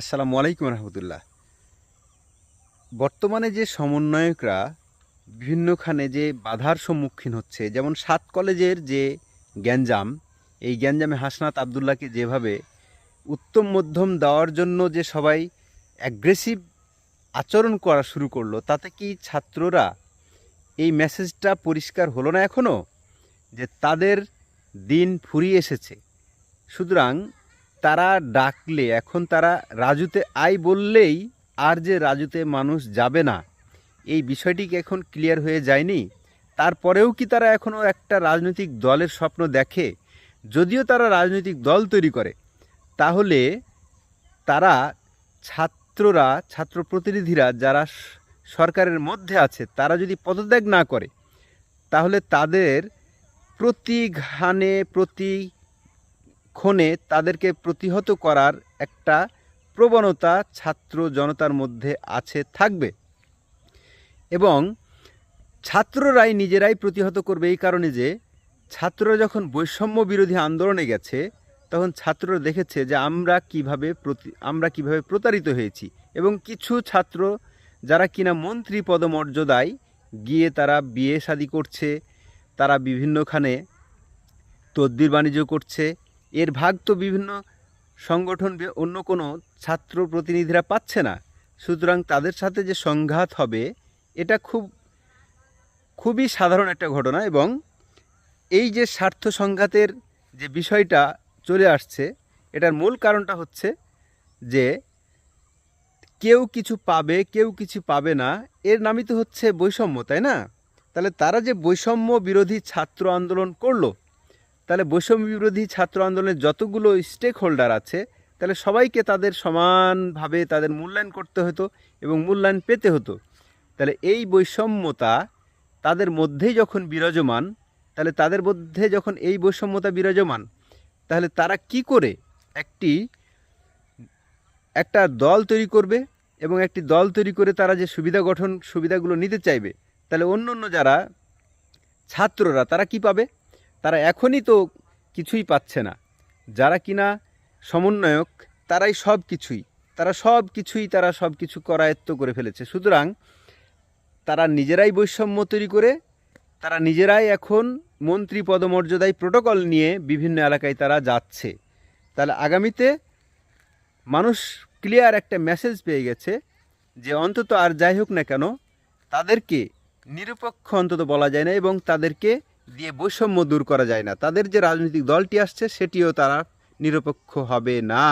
আসসালামু আলাইকুম রহমতুল্লাহ। বর্তমানে যে সমন্বয়করা বিভিন্নখানে যে বাধার সম্মুখীন হচ্ছে, যেমন সাত কলেজের যে গ্যাঞ্জাম, এই গ্যাঞ্জামে হাসনাত আবদুল্লাহকে যেভাবে উত্তম মধ্যম দেওয়ার জন্য যে সবাই অ্যাগ্রেসিভ আচরণ করা শুরু করল, তাতে কি ছাত্ররা এই মেসেজটা পরিষ্কার হলো না এখনও যে তাদের দিন ফুরিয়ে এসেছে। সুতরাং তারা ডাকলে, এখন তারা রাজুতে আয় বললেই আর যে রাজুতে মানুষ যাবে না। এই বিষয়টিকে এখন ক্লিয়ার হয়ে যায়নি? তারপরেও কি তারা এখনও একটা রাজনৈতিক দলের স্বপ্ন দেখে? যদিও তারা রাজনৈতিক দল তৈরি করে, তাহলে তারা ছাত্ররা, ছাত্র প্রতিনিধিরা যারা সরকারের মধ্যে আছে, তারা যদি পদত্যাগ না করে, তাহলে তাদের প্রতি ঘানে প্রতি ক্ষণে তাদেরকে প্রতিহত করার একটা প্রবণতা ছাত্র জনতার মধ্যে আছে, থাকবে। এবং ছাত্ররাই নিজেরাই প্রতিহত করবে এই কারণে যে, ছাত্ররা যখন বৈষম্য বিরোধী আন্দোলনে গেছে, তখন ছাত্ররা দেখেছে যে আমরা কীভাবে প্রতি, আমরা কীভাবে প্রতারিত হয়েছি। এবং কিছু ছাত্র যারা কিনা মন্ত্রী পদমর্যাদায় গিয়ে তারা বিয়ে শাদি করছে, তারা বিভিন্নখানে তদ্বির বাণিজ্য করছে এর ভাগ তো বিভিন্ন সংগঠন অন্য কোনো ছাত্র প্রতিনিধিরা পাচ্ছে না। সুতরাং তাদের সাথে যে সংঘাত হবে, এটা খুব, খুবই সাধারণ একটা ঘটনা এবং এই যে স্বার্থ সংঘাতের যে বিষয়টা চলে আসছে, এটার মূল কারণটা হচ্ছে যে কেউ কিছু পাবে, কেউ কিছু পাবে না, এর নামই তো হচ্ছে বৈষম্য, তাই না? তাহলে তারা যে বৈষম্য বিরোধী ছাত্র আন্দোলন করল তাহলে বৈষম্য বিরোধী ছাত্র আন্দোলনের যতগুলো স্টেক হোল্ডার আছে, তাহলে সবাইকে তাদের সমানভাবে তাদের মূল্যায়ন করতে হতো এবং মূল্যায়ন পেতে হতো। তাহলে এই বৈষম্যতা তাদের মধ্যেই যখন বিরাজমান, তাহলে তাদের মধ্যে যখন এই বৈষম্যতা বিরাজমান, তাহলে তারা কি করে একটি, একটা দল তৈরি করবে এবং একটি দল তৈরি করে তারা যে সুবিধা গঠন, সুবিধাগুলো নিতে চাইবে, তাহলে অন্য অন্য যারা ছাত্ররা তারা কি পাবে? তারা এখনই তো কিছুই পাচ্ছে না। যারা কিনা সমন্বয়ক, তারাই সব কিছুই। তারা সব কিছুই তারা সব কিছু করায়ত্ত করে ফেলেছে। সুতরাং তারা নিজেরাই বৈষম্য তৈরি করে, তারা নিজেরাই এখন মন্ত্রী পদমর্যাদায় প্রোটোকল নিয়ে বিভিন্ন এলাকায় তারা যাচ্ছে। তাহলে আগামীতে মানুষ ক্লিয়ার একটা মেসেজ পেয়ে গেছে যে অন্তত আর যাই হোক না কেন, তাদেরকে নিরপেক্ষ অন্তত বলা যায় না এবং তাদেরকে দিয়ে বৈষম্য দূর করা যায় না। তাদের যে রাজনৈতিক দলটি আসছে, সেটিও তারা নিরপেক্ষ হবে না।